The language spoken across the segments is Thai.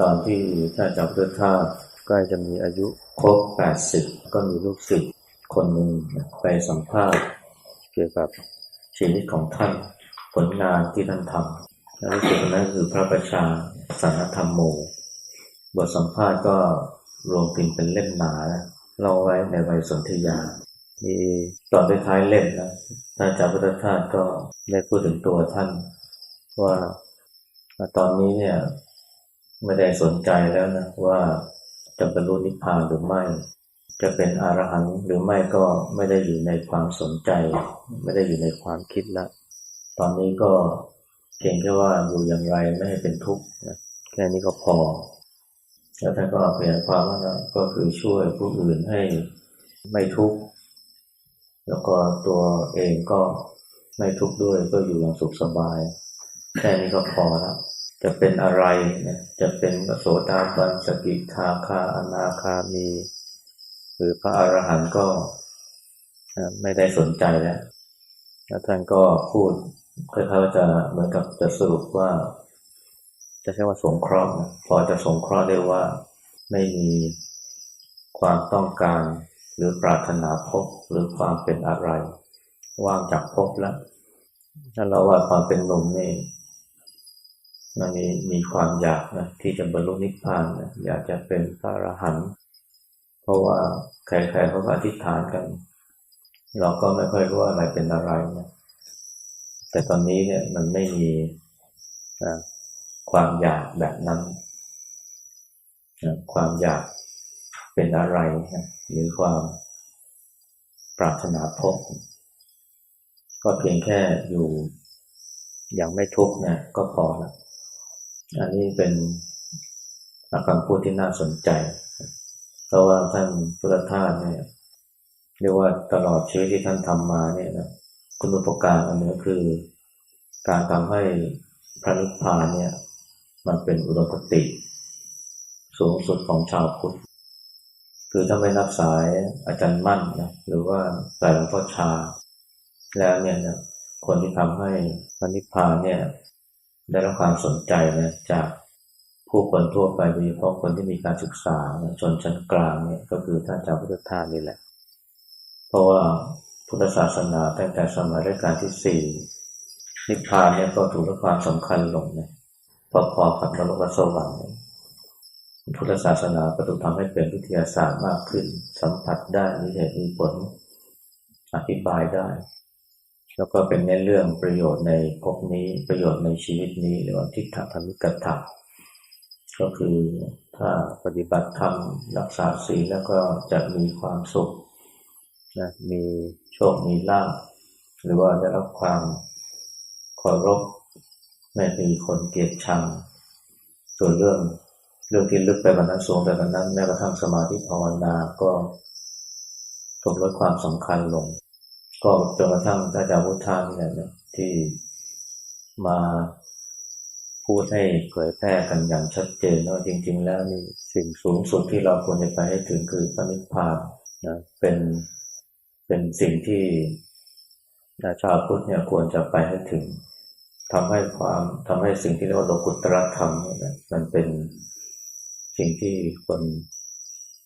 ตอนที่ท่านจับพุทธทาสใกล้จะมีอายุครบแปดสิบก็มีลูกศิษย์คนหนึ่งไปสัมภาษณ์เกี่ยวกับชีวิตของท่านผลงานที่ท่านทำและลูกศิษย์คนนั้นคือพระประชาสานธรรมโม บทสัมภาษณ์ก็รวมพิมพ์เป็นเล่มหนาเราไว้ในใบสนธยา มีตอนท้ายเล่มนะท่านอาจารย์พุทธทาสก็ได้พูดถึงตัวท่านว่าตอนนี้เนี่ย ไม่ได้สนใจแล้วนะว่าจะบรรลุนิพพานหรือไม่ จะเป็นอรหันต์หรือไม่ก็ไม่ได้อยู่ในความสนใจ ไม่ได้อยู่ในความคิดละตอนนี้ก็เพียงแค่ว่าอยู่อย่างไรไม่ให้เป็นทุกข์นะแค่นี้ก็พอแล้วท่านก็เปลี่ยนความว่าก็คือช่วยผู้อื่นให้ไม่ทุกข์แล้วก็ตัวเองก็ไม่ทุกข์ด้วยก็อยู่อย่างสุขสบาย แค่นี้ก็พอแล้ว จะเป็นอะไรนะจะเป็นโสดาบันสกิทาคาอนาคามี หรือพระอรหันต์ก็ไม่ได้สนใจแล้วแล้วท่านก็พูดคล้ายๆจะเหมือนกับจะสรุปว่า จะใช้ว่าสงเคราะห์พอจะสงเคราะห์ได้ว่าไม่มีความต้องการหรือปรารถนาพบหรือความเป็นอะไร ว่างจากพบแล้วถ้าเราว่าความเป็นหนุ่มนี่ มันมีมีความอยากนะที่จะบรรลุนิพพานนะอยากจะเป็นพระอรหันต์เพราะว่าใครๆเขาอธิษฐานกัน เราก็ไม่ค่อยรู้ว่าอะไรเป็นอะไรนะแต่ตอนนี้เนี่ยมันไม่มีนะความอยากแบบนั้นนะความอยากเป็นอะไรนะหรือความปรารถนาพบ ก็เพียงแค่อยู่อย่างไม่ทุกข์นะก็พอแล้ว อันนี้เป็นคำพูดที่น่าสนใจ เพราะว่าท่านพุทธทาสเนี่ยเรียกว่าตลอดชีวิตที่ท่านทำมาเนี่ยนะคุณอุปการอันนี้คือ การทำให้พระนิพพานเนี่ย มันเป็นอุดมคติ สูงสุดของชาวพุทธ คือถ้าไม่นับสายอาจารย์มั่นนะหรือว่าสายหลวงพ่อชา แล้วเนี่ยนะคนที่ทำให้พระนิพพานเนี่ย ได้รับความสนใจนะจากผู้คนทั่วไปโดยเฉพาะคนที่มีการศึกษาชนชั้นกลางเนี่ยก็คือท่านเจ้าพุทธทาสนี่แหละ เพราะว่าพุทธศาสนาตั้งแต่สมัยรัชกาลที่สี่นิพพานเนี่ยก็ถูกให้ความสำคัญลงนะพอๆกับนรกสวรรค์พุทธศาสนาก็ถูกทำให้เป็นวิทยาศาสตร์มากขึ้น สัมผัสได้มีเหตุมีผลอธิบายได้ แล้วก็เป็นในเรื่องประโยชน์ในภพนี้ประโยชน์ในชีวิตนี้หรือว่าทิฏฐธรรมิกถะก็คือถ้าปฏิบัติธรรมรักษาศีลแล้วก็จะมีความสุขนะมีโชค มีลาภหรือว่าได้รับความเคารพไม่มีคนเกลียดชัง ส่วนเรื่องเรื่องที่ลึกไปกว่านั้นสูงไปกว่านั้นแม้กระทั่งสมาธิภาวนาก็ถูกลดความสำคัญลง ก็จนกระทั่งอาจารย์พุทธานี่แหละที่มาพูดให้เผยแพร่กันอย่างชัดเจนว่าจริง ๆ แล้วนี่สิ่งสูงสุดที่เราควรจะไปให้ถึงคือพระนิพพานนะเป็นเป็นสิ่งที่ชาวพุทธเนี่ยควรจะไปให้ถึงทำให้ความทำให้สิ่งที่เรียกว่าโลกุตรธรรมเนี่ยมันเป็นสิ่งที่คน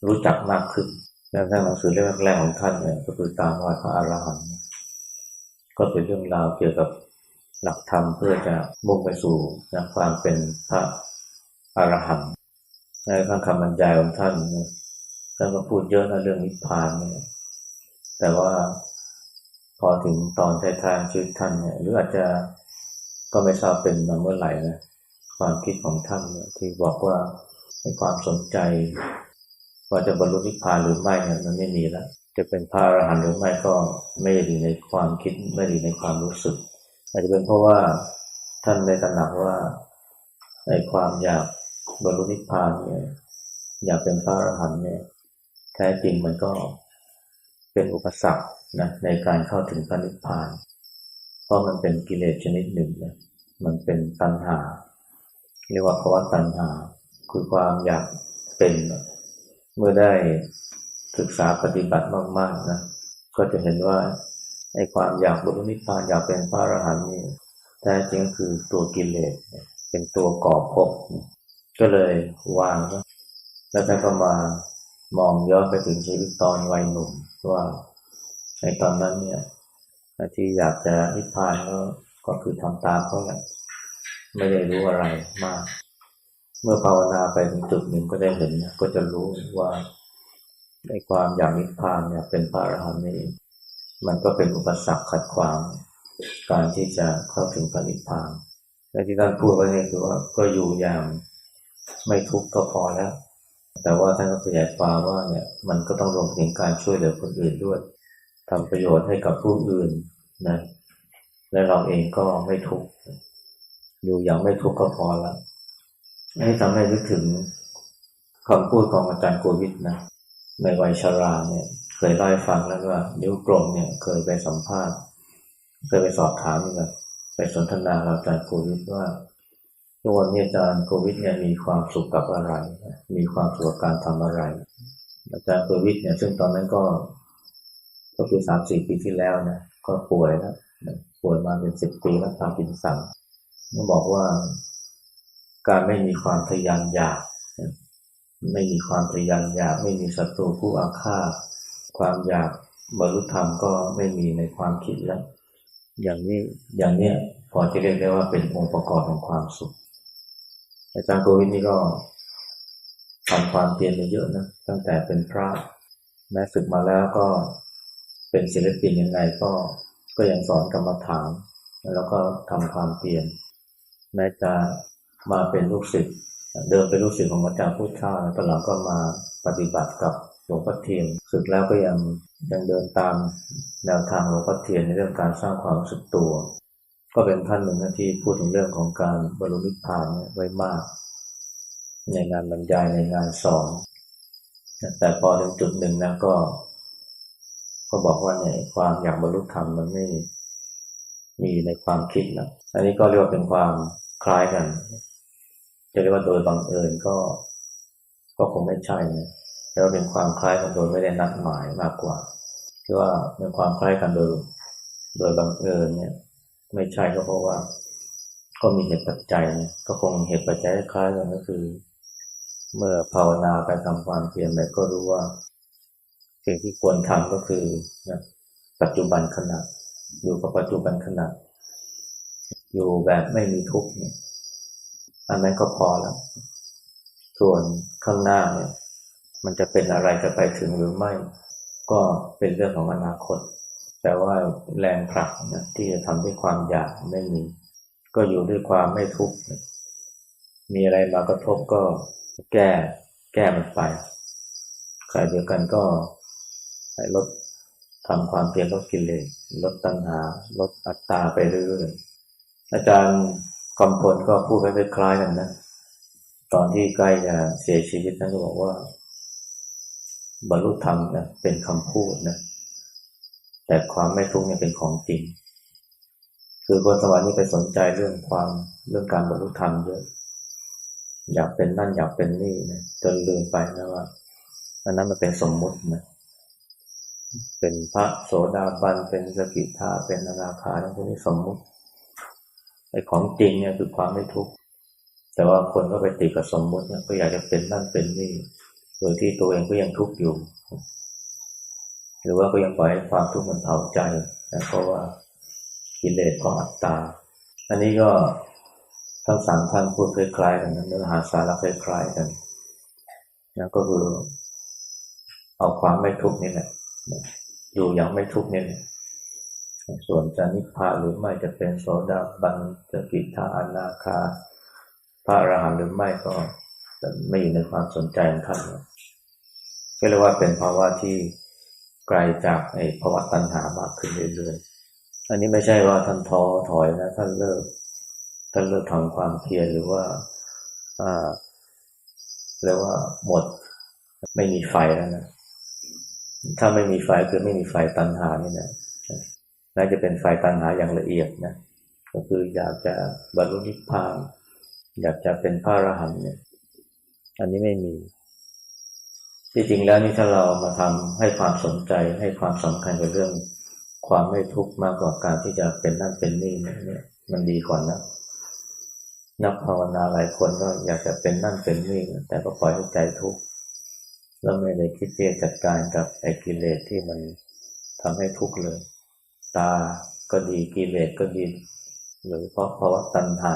รู้จักมากขึ้น แล้วหนังสือเล่มแรกของท่านเนี่ยก็คือตามวาพระอรหันต์ก็เป็นเรื่องราวเกี่ยวกับหลักธรรมเพื่อจะมุ่งไปสู่นะความเป็นพระอรหันต์ในข้างคำบรรยายของท่านท่านก็พูดเยอะนะเรื่องนิพพานเนี่ยแต่ว่าพอถึงตอนท้ายๆชีวิตท่านเนี่ยหรืออาจจะก็ไม่ทราบเป็นมาเมื่อไหร่นะความคิดของท่านเนี่ยที่บอกว่าในความสนใจ ว่าจะบรรลุนิพพานหรือไม่เนี่ยมันไม่มีแล้ว จะเป็นพระอรหันต์หรือไม่ก็ไม่ได้อยู่ในความคิดไม่ได้ในความรู้สึก อาจจะเป็นเพราะว่าท่านในตระหนักว่าในความอยากบรรลุนิพพานเนี่ยอยากเป็นพระอรหันต์เนี่ยแท้จริงมันก็เป็นอุปสรรคนะในการเข้าถึงพระนิพพาน เพราะมันเป็นกิเลสชนิดหนึ่งนะมันเป็นตัณหา เรียกว่าภาวะตัณหา คือความอยากเป็น เมื่อได้ศึกษาปฏิบัติมากๆนะ ก็จะเห็นว่าไอ้ความอยากบรรลุนิพพานอยากเป็นพระอรหันต์นี่แท้จริงคือตัวกิเลสเป็นตัวก่อภพก็เลยวางแล้วท่านก็มามองย้อนไปถึงชีวิตตอนวัยหนุ่มว่าในตอนนั้นเนี่ยที่อยากจะนิพพานก็ก็คือทำตามเขาแหละไม่ได้รู้อะไรมาก เมื่อภาวนาไปถึงจุดหนึ่งก็ได้เห็นก็จะรู้ว่าในความอยากนิพพานเนี่ยเป็นพระอรหันต์นี่มันก็เป็นอุปสรรคขัดขวาง การที่จะเข้าถึงพระนิพพานและที่ท่านพูดไว้เนี่ยคือว่าก็อยู่อย่างไม่ทุกข์ก็พอแล้ว แต่ว่าท่านก็ขยายความว่าเนี่ยมันก็ต้องรวมถึงการช่วยเหลือคนอื่นด้วยทำประโยชน์ให้กับผู้อื่นนะและเราเองก็ไม่ทุกข์อยู่อย่างไม่ทุกข์ก็พอแล้ว ให้ทำให้นึกถึงคำพูดของอาจารย์โกวิทนะในวัยชราเนี่ยเคยเล่าให้ฟังแล้วว่า นิ้วกลมเนี่ยเคยไปสัมภาษณ์เคยไปสอบถามแบบไปสนทนากับอาจารย์โควิดว่าทุกวันนี้อาจารย์โควิดเนี่ยมีความสุขกับอะไร มีความสุขกับการทำอะไร อาจารย์โควิดเนี่ยซึ่งตอนนั้นก็ ก็คือสามสี่ปีที่แล้วนะก็ป่วยแล้วป่วยมาเป็นสิบปีแล้วตามปินสังก็บอกว่า การไม่มีความทยานอยาก ไม่มีความทยานอยาก ไม่มีศัตรูผู้อาฆาต ความอยากบรรลุธรรมก็ไม่มีในความคิดแล้ว อย่างนี้อย่างเนี้ยพอจะเรียกได้ว่าเป็นองค์ประกอบของความสุข อาจารย์โกวินี่ก็ทำความเพียรมาเยอะนะตั้งแต่เป็นพระแม้ศึกมาแล้วก็เป็นศิลปินยังไงก็ก็ยังสอนกรรมฐาน แล้วก็ทำความเพียรแม้จะ มาเป็นลูกศิษย์เดิมเป็นลูกศิษย์ของอาจารย์พุทธาตอนหลังก็มาปฏิบัติกับหลวงพ่อเทียนศึกแล้วก็ยังยังเดินตามแนวทางหลวงพ่อเทียนในเรื่องการสร้างความรู้สึกตัว ก็เป็นท่านหนึ่งที่พูดถึงเรื่องของการบรรลุนิพพานไว้มาก ในงานบรรยายในงานสอนแต่พอถึงจุดหนึ่งนะก็ ก็บอกว่าในความอยากบรรลุธรรมมันไม่มีในความคิดนะอันนี้ก็เรียกว่าเป็นความคล้ายกัน จะเรียกว่าโดยบังเอิญก็ ก็คงไม่ใช่นะแล้วเป็นความคล้ายกันโดยไม่ได้นัดหมายมากกว่าที่ว่าเป็นความคล้ายกันโดย โดยบังเอิญเนี่ย ไม่ใช่ก็เพราะว่าก็มีเหตุปัจจัยเนี่ยก็คงเหตุปัจจัยคล้ายกันก็คือ เมื่อภาวนาไปทำความเพียรไปก็รู้ว่า สิ่งที่ควรทำก็คือนะปัจจุบันขณะอยู่กับปัจจุบันขณะอยู่แบบไม่มีทุกข์เนี่ย อันนั้นก็พอแล้ว ส่วนข้างหน้าเนี่ย มันจะเป็นอะไรจะไปถึงหรือไม่ ก็เป็นเรื่องของอนาคต แต่ว่าแรงผลักนะที่จะทำด้วยความอยากไม่มี ก็อยู่ด้วยความไม่ทุกข์มีอะไรมากระทบก็แก้แก้มันไปใครเดียวกันก็ลดทำความเพียรลดกิเลสลดตัณหา ลดอัตตาไปเรื่อยๆอาจารย์ กำพลก็พูดคล้ายๆกันนะ ตอนที่ใกล้จะเสียชีวิตท่านก็บอกว่า บรรลุธรรมนะเป็นคำพูดนะ แต่ความไม่ทุกข์เนี่ยเป็นของจริง คือคนสวรรค์นี่ไปสนใจเรื่องความเรื่องการบรรลุธรรมเยอะ อยากเป็นนั่นอยากเป็นนี่นะจนลืมไปนะว่าอันนั้นมันเป็นสมมุตินะ เป็นพระโสดาบันเป็นสกิทาเป็นอนาคาทั้งพวกนี้สมมุติ ไอ้ของจริงเนี่ยคือความไม่ทุกข์แต่ว่าคนก็ไปติดกับสมมุติเนี่ยก็อยากจะเป็นนั่นเป็นนี่โดยที่ตัวเองก็ยังทุกข์อยู่ หรือว่าก็ยังปล่อยให้ความทุกข์มันเผาใจนะเพราะว่ากิเลสของอัตตา อันนี้ก็ทั้งสามท่านพูดคล้ายๆกันนะเนื้อหาสาระคล้ายๆกันนะก็คือเอาความไม่ทุกข์นี่แหละอยู่อย่างไม่ทุกข์นี่แหละ ส่วนจะนิพพานหรือไม่จะเป็นโสดาบันจะกิทาอนาคา พระอรหันต์หรือไม่ก็ไม่อยู่ในความสนใจของท่านก็เรียกว่าเป็นภาวะที่ไกลจากไอ้ภาวะตัณหามากขึ้นเรื่อยๆ อันนี้ไม่ใช่ว่าท่านท้อถอยนะท่านเลิกท่านเลิกทำความเพียรหรือว่าอ่าเรียกว่าหมดไม่มีไฟแล้วนะ ถ้าไม่มีไฟคือไม่มีไฟตัณหานี่นะ น่าจะเป็นไฟตัณหาอย่างละเอียดนะก็คืออยากจะบรรลุนิพพาน อยากจะเป็นพระอรหันต์เนี่ยอันนี้ไม่มี ที่จริงแล้วนี่ถ้าเรามาทำให้ความสนใจให้ความสำคัญกับเรื่อง ความไม่ทุกข์มากกว่าการที่จะเป็นนั่นเป็นนี่เนี่ยมันดีก่อนนะนักภาวนาหลายคนก็อยากจะเป็นนั่นเป็นนี่แต่ก็ปล่อยให้ใจทุกข์แล้วไม่ได้คิดที่จะจัดการกับไอ้กิเลสที่มันทำให้ทุกข์เลย ตาก็ดีกิเลสก็ดี หรือเพราะเพราะว่าตัณหา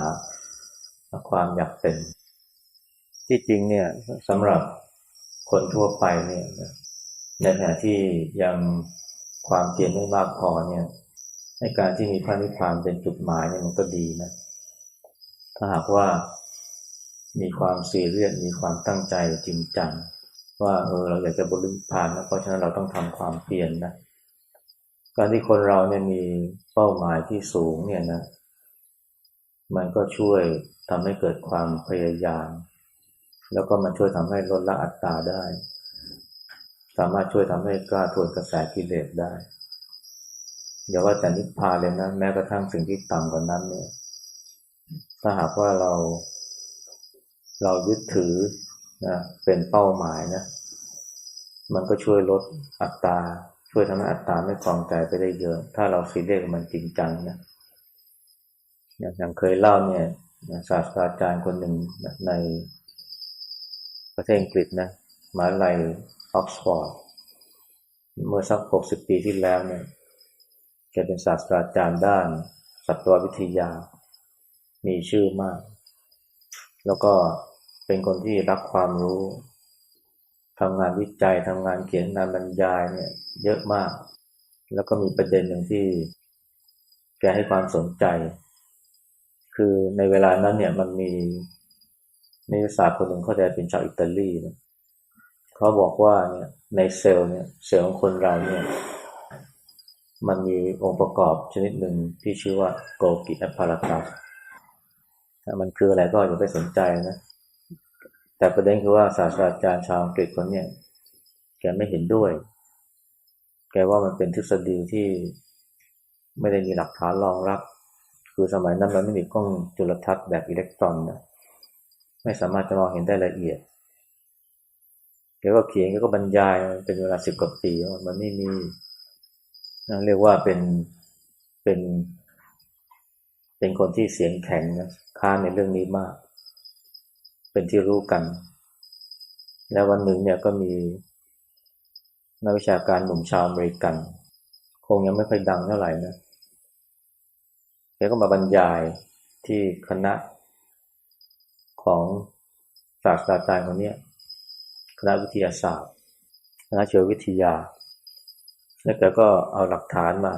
ความอยากเป็น ที่จริงเนี่ยสำหรับคนทั่วไปเนี่ยในขณะที่ยังความเพียรไม่มากพอเนี่ยในการที่มีพระนิพพานเป็นจุดหมายเนี่ยมันก็ดีนะ ถ้าหากว่ามีความซีเรียสมีความตั้งใจจริงจังว่าเออเราอยากจะบรรลุนิพานนะเพราะฉะนั้นเราต้องทำความเพียรนนะ การที่คนเราเนี่ยมีเป้าหมายที่สูงเนี่ยนะ มันก็ช่วยทำให้เกิดความพยายาม แล้วก็มันช่วยทำให้ลดละอัตตาได้ สามารถช่วยทำให้กล้าทวนกระแสกิเลสได้อย่าว่าแต่นิพพานเลยนะ แม้กระทั่งสิ่งที่ต่ำกว่านั้นเนี่ย ถ้าหากว่าเรา เรายึดถือนะเป็นเป้าหมายนะ มันก็ช่วยลดอัตรา ช่วยทำให้อัตราไม่คลองใจไปได้เยอะ ถ้าเราซีเรียสมันจริงจังนะอย่างเคยเล่าเนี่ยศาสตราจารย์คนหนึ่งในประเทศอังกฤษนะมหาลัยออกซฟอร์ดเมื่อสักหกสิบปีที่แล้วเนี่ยแกเป็นศาสตราจารย์ด้านสัตววิทยา มีชื่อมาก แล้วก็เป็นคนที่รักความรู้ ทำงานวิจัยทำงานเขียนงานบรรยายเนี่ย เยอะมาก แล้วก็มีประเด็นหนึ่งที่แกให้ความสนใจ คือในเวลานั้นเนี่ยมันมีนักศึกษาคนหนึ่งเขาจะเป็นชาวอิตาลีนะเขาบอกว่าเนี่ยในเซลล์เนี่ยเซลล์ของคนเราเนี่ย มันมีองค์ประกอบชนิดหนึ่งที่ชื่อว่าโกกิแอปพาราตัสมันคืออะไรก็อย่าไปสนใจนะ แต่ประเด็นคือว่าศาสตราจารย์ชาวอังกฤษคนเนี้ยแกไม่เห็นด้วย แกว่ามันเป็นทฤษฎีที่ไม่ได้มีหลักฐานรองรับ คือสมัยนั้นมันไม่มีกล้องจุลทรรศน์แบบอิเล็กตรอนนะไม่สามารถจะมองเห็นได้ละเอียดแกก็เขียนแกก็บรรยายเป็นเวลาสิบกว่าปีมันไม่มีเรียกว่าเป็นเป็น เป็นคนที่เสียงแข็งนะค้านในเรื่องนี้มาก เป็นที่รู้กัน แล้ววันหนึ่งเนี่ยก็มีนักวิชาการหนุ่มชาวอเมริกัน คงยังไม่ค่อยดังเท่าไหร่นะแกก็มาบรรยายที่คณะของศาสตราจารย์คนนี้คณะวิทยาศาสตร์คณะเชีววิทยา แล้วแกก็เอาหลักฐานมา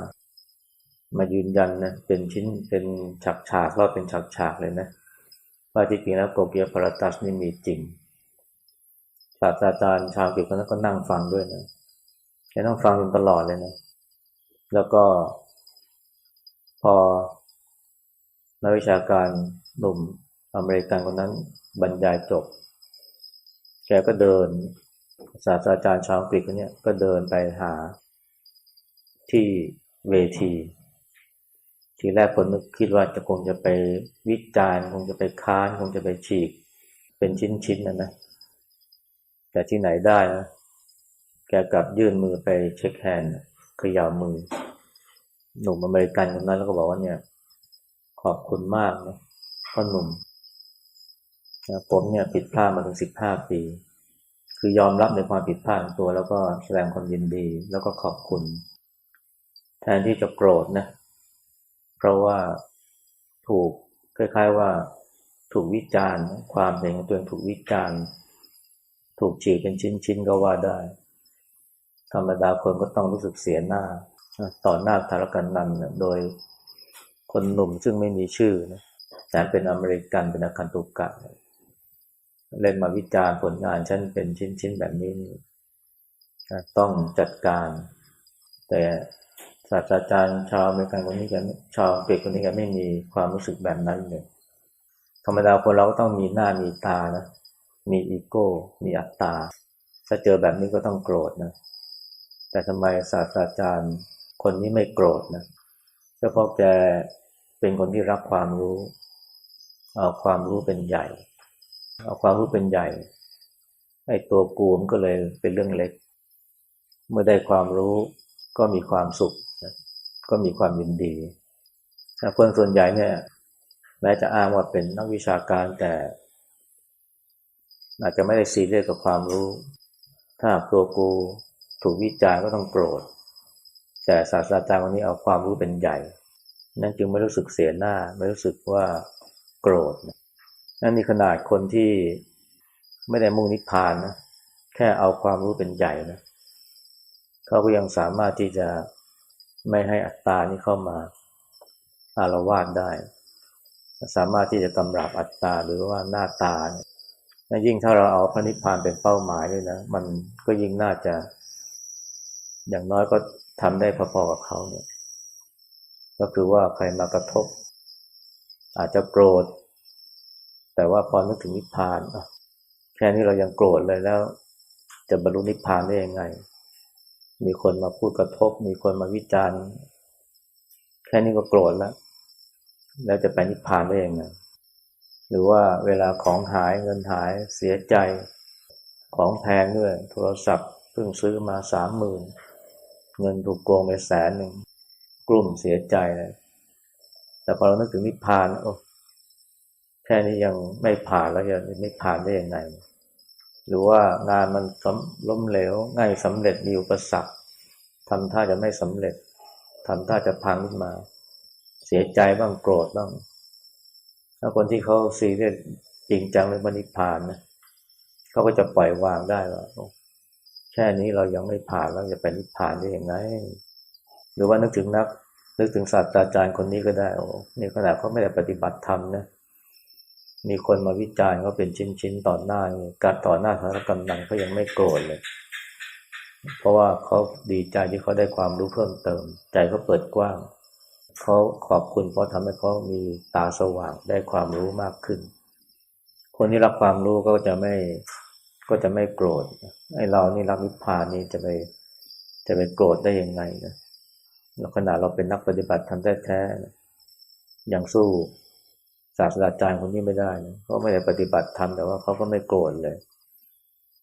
มายืนยันนะเป็นชิ้นเป็นฉากฉากก็เป็นฉากฉากเลยนะ ว่าที่จริงแล้วโกเกียพาราตัสนี่มีจริงศาสตราจารย์ชาวเกี่ยวกันก็นั่งฟังด้วยนะแกต้องฟังจนตลอดเลยนะ แล้วก็ พอนักวิชาการหนุ่มอเมริกันคนนั้นบรรยายจบ แกก็เดิน ศาสตราจารย์ชาวอังกฤษคนนี้ก็เดินไปหาที่เวที ทีแรกคนนึกคิดว่าจะคงจะไปวิจารณ์คงจะไปค้านคงจะไปฉีก เป็นชิ้นๆนั่นนะแต่ที่ไหนได้นะแกกลับยื่นมือไปเช็คแฮนด์ขย่ามือ หนุ่มอเมริกันคนนั้นแล้วก็บอกว่าเนี่ย ขอบคุณมากนะพ่อหนุ่มผมเนี่ยผิดพลาดมาถึงสิบห้าปี คือยอมรับในความผิดพลาดของตัว แล้วก็แสดงความยินดี แล้วก็ขอบคุณ แทนที่จะโกรธนะ เพราะว่าถูกคล้ายๆว่าถูกวิจารณ์ความเห็นของตัวเองถูกวิจารณ์ถูกฉีกเป็นชิ้นๆก็ว่าได้ ธรรมดาคนก็ต้องรู้สึกเสียหน้าต่อหน้าธารกันนันโดยคนหนุ่มซึ่งไม่มีชื่อนะแต่เป็นอเมริกันเป็นอาคันตุกะเล่นมาวิจารณ์ผลงานฉันเป็นชิ้นๆแบบนี้ ต้องจัดการ แต่ ศาสตราจารย์ชาวอเมริกันคนนี้แกชาวอังกฤษคนนี้แกไม่มีความรู้สึกแบบนั้นเลยธรรมดาคนเราก็ต้องมีหน้ามีตานะ มีอีโก้ มีอัตตา ถ้าเจอแบบนี้ก็ต้องโกรธนะ แต่ทำไมศาสตราจารย์คนนี้ไม่โกรธนะก็เพราะแกเป็นคนที่รักความรู้ เอาความรู้เป็นใหญ่ เอาความรู้เป็นใหญ่ไอ้ตัวกูมก็เลยเป็นเรื่องเล็ก เมื่อได้ความรู้ ก็มีความสุข ก็มีความยินดีคนส่วนใหญ่เนี่ยแม้จะอ้างว่าเป็นนักวิชาการแต่อาจจะไม่ได้ซีเรียสกับความรู้ ถ้าตัวกูถูกวิจารณ์ก็ต้องโกรธ แต่ศาสตราจารย์คนนี้เอาความรู้เป็นใหญ่ นั่นจึงไม่รู้สึกเสียหน้า ไม่รู้สึกว่าโกรธ นั่นนี่ขนาดคนที่ไม่ได้มุ่งนิพพานนะ แค่เอาความรู้เป็นใหญ่นะ เขาก็ยังสามารถที่จะไม่ให้อัตตานี้เข้ามาอารวาสได้ สามารถที่จะกำราบอัตตาหรือว่าหน้าตาเนี่ยยิ่งถ้าเราเอาพระนิพพานเป็นเป้าหมายเลยนะ มันก็ยิ่งน่าจะ อย่างน้อยก็ทำได้พอๆกับเขาเนี่ย ก็คือว่าใครมากระทบ อาจจะโกรธ แต่ว่าพอนึกถึงนิพพานแค่นี้เรายังโกรธเลยแล้ว จะบรรลุนิพพานได้ยังไง มีคนมาพูดกระทบ มีคนมาวิจารณ์ แค่นี้ก็โกรธแล้ว แล้วจะไปนิพพานได้ยังไงหรือว่าเวลาของหายเงินหายเสียใจของแพงด้วยโทรศัพท์เพิ่งซื้อมาสามหมื่นเงินถูกโกงไปแสนหนึ่งกลุ่มเสียใจเลยแต่พอเรานึกถึงนิพพานโอ้แค่นี้ยังไม่ผ่านแล้วจะไม่ผ่านได้ยังไง หรือว่างานมันล้มเหลว ง่ายสำเร็จมีอุปสรรคทำท่าจะไม่สำเร็จทำท่าจะพังขึ้นมา เสียใจบ้างโกรธบ้าง ถ้าคนที่เขาซีเรียสจริงจังเรื่องนิพพานนะเขาก็จะปล่อยวางได้ว่าแค่นี้เรายังไม่ผ่านแล้วจะไปนิพพานได้ยังไง หรือว่านึกถึงนักนึกถึงศาสตราจารย์คนนี้ก็ได้โอ้นี่ขนาดเขาไม่ได้ปฏิบัติธรรมนะ มีคนมาวิจารณ์เขาเป็นชิ้นๆต่อหน้าการต่อหน้าสถานกำนันเขายังไม่โกรธเลย เพราะว่าเขาดีใจที่เขาได้ความรู้เพิ่มเติม ใจเขาเปิดกว้างเขาขอบคุณเพราะทำให้เขามีตาสว่างได้ความรู้มากขึ้น คนที่รับความรู้ก็จะไม่ก็จะไม่โกรธไอ้เรานี่รับนิพพานนี่จะไปจะไปโกรธได้ยังไงนะขณะเราเป็นนักปฏิบัติทำแท้ๆอย่างสู้ ศาสตราจารย์คนนี้ไม่ได้นะเขาไม่ได้ปฏิบัติทำแต่ว่าเขาก็ไม่โกรธเลย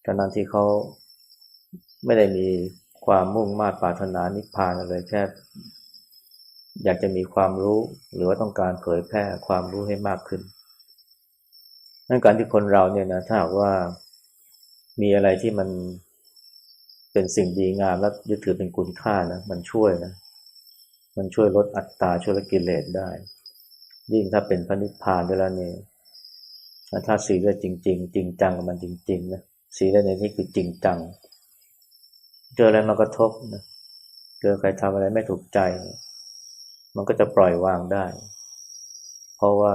ขณะที่เขาไม่ได้มีความมุ่งมา่ปรารถนานิพพานเลยแค่ อยากจะมีความรู้ หรือว่าต้องการเผยแพร่ความรู้ให้มากขึ้นนั่นการที่คนเราเนี่ยนะถ้าหากว่ามีอะไรที่มันเป็นสิ่งดีงามและยึดถือเป็นคุณค่านะมันช่วยนะ มันช่วยลดอัตราช่วยลดกิเลสได้ ยิ่งถ้าเป็นพระนิพพานด้วยแล้วเนี่ยถ้าสีเลือดจริง ๆ จริงจังกับมันจริงๆนะสีเลือดในนี้คือจริงจัง เจออะไรมากระทบนะเจอใครทำอะไรไม่ถูกใจ มันก็จะปล่อยวางได้ เพราะว่า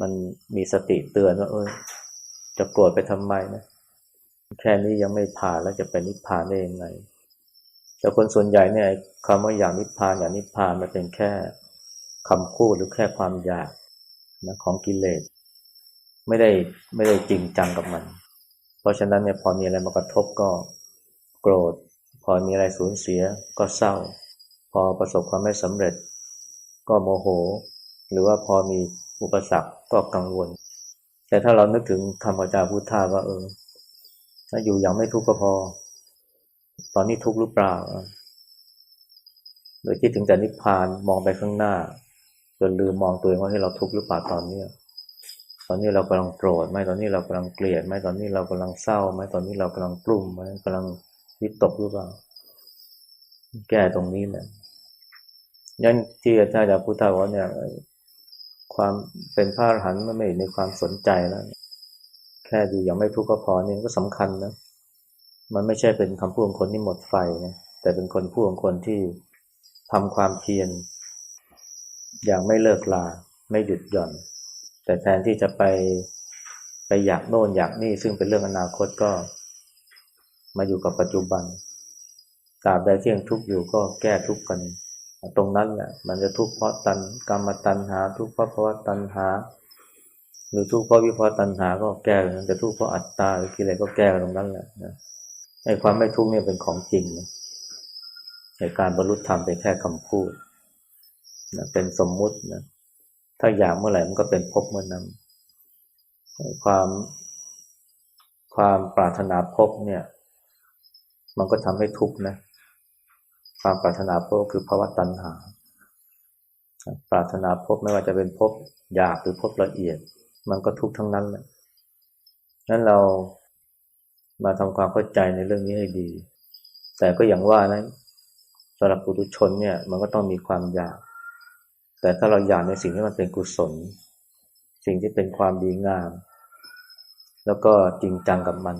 มันมีสติเตือนว่าเออจะโกรธไปทำไมนะแค่นี้ยังไม่ผ่านแล้วจะไปนิพพานได้ยังไงแต่คนส่วนใหญ่เนี่ยคำว่าอย่างนิพพานอย่างนิพพานมันเป็นแค่ คำพูดหรือแค่ความอยากนะของกิเลสไม่ได้ไม่ได้จริงจังกับมัน เพราะฉะนั้นเนี่ยพอมีอะไรมากระทบก็โกรธ พอมีอะไรสูญเสียก็เศร้า พอประสบความไม่สำเร็จ ก็โมโห หรือว่าพอมีอุปสรรคก็กังวล แต่ถ้าเรานึกถึงคำพระจาพุทธาว่าเออถ้าอยู่อย่างไม่ทุกข์ก็พอ ตอนนี้ทุกข์หรือเปล่าโดยคิดถึงแต่นิพพานมองไปข้างหน้า จนลืมมองตัวเองว่าให้เราทุกข์หรือเปล่าตอนนี้ตอนนี้เรากำลังโกรธไหมตอนนี้เรากำลังเกลียดไหมตอนนี้เรากำลังเศร้าไหมตอนนี้เรากำลังกลุ้มไหมกำลังวิตกหรือเปล่า แก้ตรงนี้แหละยันที่อาจารย์พุทธาว่าเนี่ยความเป็นพระอรหันต์ไม่ในความสนใจแล้ว แค่ดูอย่างไม่ทุกข์ก็พอนี่ก็สำคัญนะ มันไม่ใช่เป็นคำพูดของคนที่หมดไฟนะแต่เป็นคนพูดของคนที่ทำความเพียร อย่างไม่เลิกลาไม่หยุดหย่อน แต่แทนที่จะไปไปอยากโน่นอยากนี่ซึ่งเป็นเรื่องอนาคตก็ มาอยู่กับปัจจุบันตราบใดที่ยังทุกข์อยู่ก็แก้ทุกข์กัน ตรงนั้นแหละมันจะทุกข์เพราะตันกรรมตันหา ทุกข์เพราะภาวะตันหา หรือทุกข์เพราะวิภาวะตันหาก็แก้จะทุกข์เพราะอัตตาหรือกิเลสก็แก้ตรงนั้นแหละนะไอ้ความไม่ทุกข์เนี่ยเป็นของจริงนะในการบรรลุธรรมเป็นแค่คำพูด นะเป็นสมมุตินะถ้าอยากเมื่อไหร่มันก็เป็นพบเมื่อนั้นความความปรารถนาพบเนี่ย มันก็ทำให้ทุกข์นะความปรารถนาพบคือภาวะตัณหา ปรารถนาพบไม่ว่าจะเป็นพบหยาบหรือพบละเอียด มันก็ทุกข์ทั้งนั้นแหละนั้นเรามาทำความเข้าใจในเรื่องนี้ให้ดี แต่ก็อย่างว่านะสำหรับปุถุชนเนี่ย มันก็ต้องมีความอยาก แต่ถ้าเราอยากในสิ่งที่มันเป็นกุศล สิ่งที่เป็นความดีงาม แล้วก็จริงจังกับมัน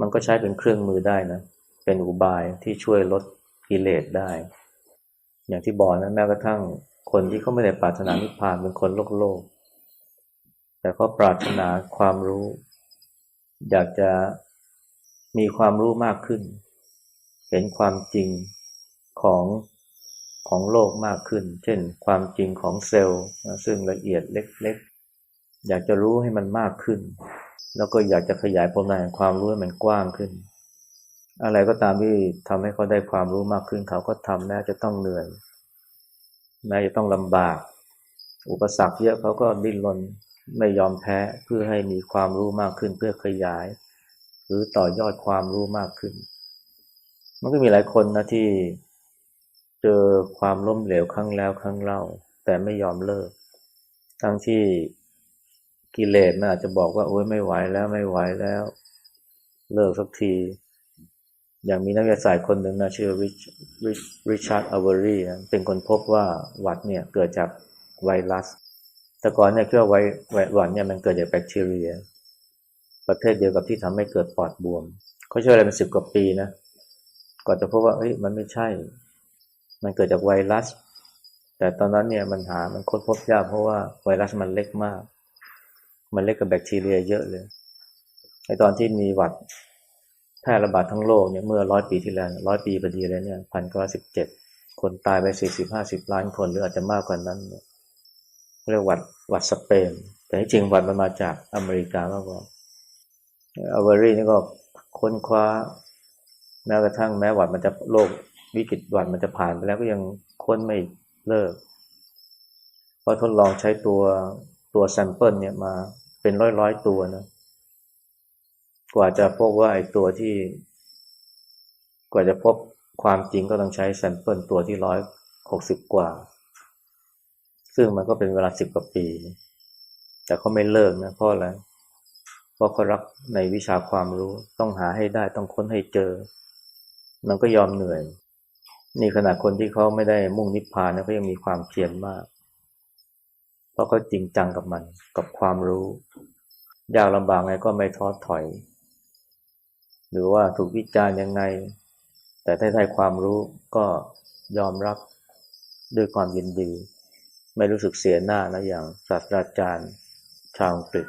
มันก็ใช้เป็นเครื่องมือได้นะ เป็นอุบายที่ช่วยลดกิเลสได้ อย่างที่บอกนะแม้กระทั่งคนที่เขาไม่ได้ปรารถนานิพพานเป็นคนโลกโลก แต่เขาปรารถนาความรู้ อยากจะมีความรู้มากขึ้น เห็นความจริงของ ของโลกมากขึ้น เช่น ความจริงของเซลล์ซึ่งละเอียดเล็กๆ อยากจะรู้ให้มันมากขึ้น แล้วก็อยากจะขยายปมแห่งความรู้ให้มันกว้างขึ้น อะไรก็ตามที่ทำให้เขาได้ความรู้มากขึ้น เขาก็ทำแม้จะต้องเหนื่อยแม้จะต้องลำบาก อุปสรรคเยอะเขาก็ดิ้นรนไม่ยอมแพ้เพื่อให้มีความรู้มากขึ้นเพื่อขยาย หรือต่อยอดความรู้มากขึ้น มันก็มีหลายคนนะที่ เจอความล้มเหลวครั้งแล้วครั้งเล่า แต่ไม่ยอมเลิก ทั้งที่กิเลสมันอาจจะบอกว่าโอ๊ยไม่ไหวแล้วไม่ไหวแล้ว เลิกสักที อย่างมีนักวิทยาศาสตร์คนหนึ่งนะชื่อริชริชาร์ดอเวอรีเป็นคนพบว่าหวัดเนี่ยเกิดจากไวรัส แต่ก่อนเนี่ยคิดว่าไวหวัดเนี่ยมันเกิดจากแบคทีเรีย ประเภทเดียวกับที่ทำให้เกิดปอดบวม เขาเชื่ออะไรเป็นสิบกว่าปีนะก่อนจะพบว่าเฮ้ยมันไม่ใช่ มันเกิดจากไวรัส แต่ตอนนั้นเนี่ยมันหามันค้นพบยากเพราะว่าไวรัสมันเล็กมาก มันเล็กกับแบคทีเรียเยอะเลยไอตอนที่มีหวัดแพร่ระบาดทั้งโลกเนี่ยเมื่อร้อยปีที่แล้วร้อยปีพอดีเลยเนี่ยพันเก้าสิบเจ็ดคนตายไปสี่สิบห้าสิบล้านคนหรืออาจจะมากกว่านั้นเนี่ยเรียกหวัดหวัดสเปน แต่ที่จริงหวัดมันมาจากอเมริกามากกว่าอเวอรี่นี่ก็ค้นคว้าแม้กระทั่งแม้หวัดมันจะโรค วิกฤตวัดมันจะผ่านไปแล้วก็ยังค้นไม่เลิกพอทดลองใช้ตัวตัวแซมเปิลเนี่ยมาเป็นร้อยร้อยตัวนะ กว่าจะพบว่าไอ้ตัวที่ กว่าจะพบความจริงก็ต้องใช้แซมเปิลตัวที่ร้อยหกสิบกว่า ซึ่งมันก็เป็นเวลาสิบกว่าปี แต่เขาไม่เลิกนะเพราะอะไรเพราะเขารักในวิชาความรู้ต้องหาให้ได้ต้องค้นให้เจอ มันก็ยอมเหนื่อย นี่ขนาดคนที่เขาไม่ได้มุ่งนิพพานนะเขายังมีความเพียรมาก เพราะเขาจริงจังกับมันกับความรู้ ยากลำบากไงก็ไม่ท้อถอย หรือว่าถูกวิจารณ์ยังไง แต่ถ้าได้ความรู้ก็ยอมรับด้วยความยินดี ไม่รู้สึกเสียหน้านะอย่างศาสตราจารย์ชาวอังกฤษ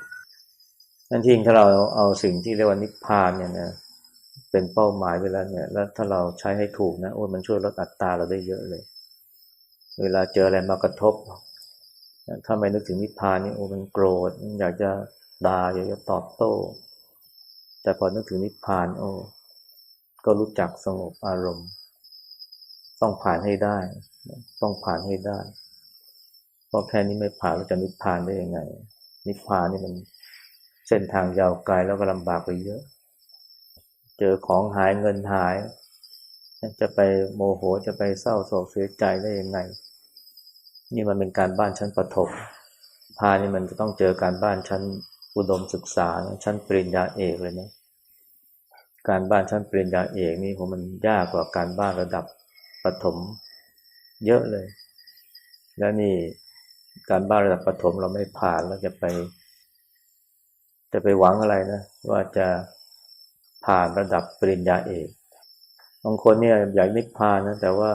นั่นที่ถ้าเราเอาสิ่งที่เรียกว่านิพพานเนี่ยนะ เป็นเป้าหมายไปแล้วเนี่ย แล้วถ้าเราใช้ให้ถูกนะโอ้มันช่วยลดอัตราเราได้เยอะเลย เวลาเจออะไรมากระทบ ถ้าไม่นึกถึงนิพพานนี่โอ้มันโกรธอยากจะด่าอยากจะตอบโต้ แต่พอนึกถึงนิพพานโอ้ก็รู้จักสงบอารมณ์ ต้องผ่านให้ได้ ต้องผ่านให้ได้เพราะแค่นี้ไม่ผ่านเราจะนิพพานได้ยังไง นิพพานนี่มันเส้นทางยาวไกลแล้วก็ลำบากไปเยอะ เจอของหายเงินหาย จะไปโมโหจะไปเศร้าโศกเสียใจได้ยังไง นี่มันเป็นการบ้านชั้นประถมพานี่มันจะต้องเจอการบ้านชั้นอุดมศึกษา ชั้นปริญญาเอกเลยนะการบ้านชั้นปริญญาเอกนี่ผมมันยากกว่าการบ้านระดับประถม เยอะเลย แล้วนี่การบ้านระดับประถมเราไม่ผ่านแล้วจะไป จะไปหวังอะไรนะ ว่าจะ ผ่านระดับปริญญาเอกบางคนเนี่ยอยากนิพพานนะแต่ว่า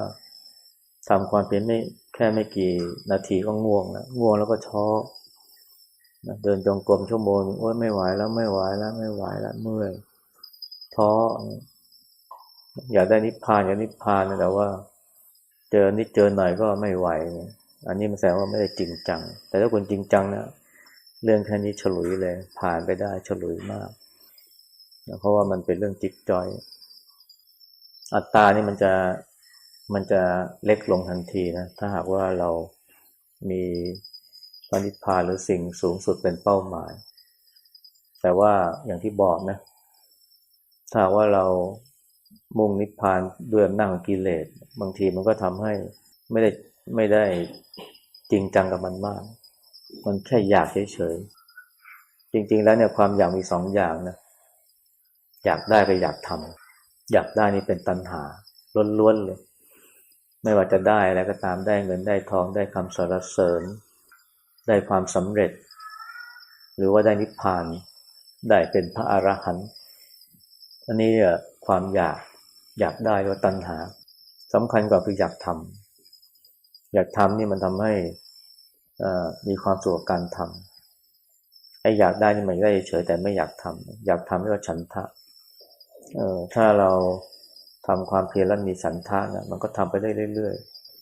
ทำความเพียรไม่แค่ไม่กี่นาทีก็ง่วงแล้วง่วงแล้วก็ท้อเดินจงกรมชั่วโมงโอ้ยไม่ไหวแล้วไม่ไหวแล้วไม่ไหวแล้วเมื่อยท้ออยากได้นิพพานอยากนิพพานนะแต่ว่า เจอนิดเจอหน่อยก็ไม่ไหวอันนี้มันแสดงว่าไม่ได้จริงจัง แต่ถ้าคนจริงจังนะเรื่องแค่นี้ฉลุยเลยผ่านไปได้ฉลุยมาก เพราะว่ามันเป็นเรื่องจิตจอย อัตตานี่มันจะมันจะเล็กลงทันทีนะ ถ้าหากว่าเรามีปณิพานหรือสิ่งสูงสุดเป็นเป้าหมาย แต่ว่าอย่างที่บอกนะ ถ้าว่าเรามุ่งนิพพานด้วยอำนาจของกิเลส บางทีมันก็ทำให้ไม่ได้ไม่ได้จริงจังกับมันมาก มันแค่อยากเฉยๆ จริง ๆ แล้วเนี่ยความอยากมีสองอย่างนะ อยากได้กับอยากทำอยากได้นี่เป็นตัณหาล้วนๆเลย ไม่ว่าจะได้อะไรก็ตามได้เงินได้ทองได้คำสรรเสริญ ได้ความสำเร็จ หรือว่าได้นิพพานได้เป็นพระอรหันต์อันนี้ความอยากอยากได้ว่าตัณหาสำคัญกว่าคืออยากทำอยากทำนี่มันทำให้มีความสุขกับการทำไอ้อยากได้นี่มันได้เฉยแต่ไม่อยากทำอยากทำเรียกว่าฉันทะ เออถ้าเราทำความเพียรแล้วมีฉันทะนะมันก็ทำไปได้เรื่อย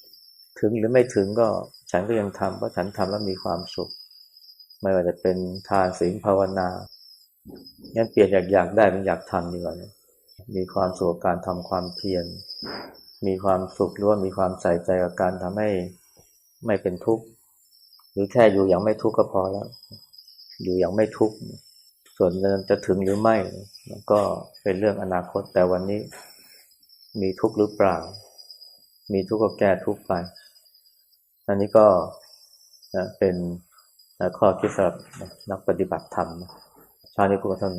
ๆ ถึงหรือไม่ถึงก็ฉันก็ยังทำเพราะฉันทำแล้วมีความสุข ไม่ว่าจะเป็นทานศีลภาวนางั้นเปลี่ยนอยากอยากได้เป็นอยากทำดีกว่านะมีความสุขการทำความเพียร มีความสุขหรือว่ามีความใส่ใจกับการทำให้ไม่เป็นทุกข์ หรือแค่อยู่อย่างไม่ทุกข์ก็พอแล้ว อยู่อย่างไม่ทุกข์ ส่วนจะถึงหรือไม่ ก็เป็นเรื่องอนาคต แต่วันนี้มีทุกข์หรือเปล่า มีทุกข์ก็แก้ทุกข์ไป อันนี้ก็เป็นข้อคิดสำหรับนักปฏิบัติธรรม ชาตินี้กูก็เท่านี้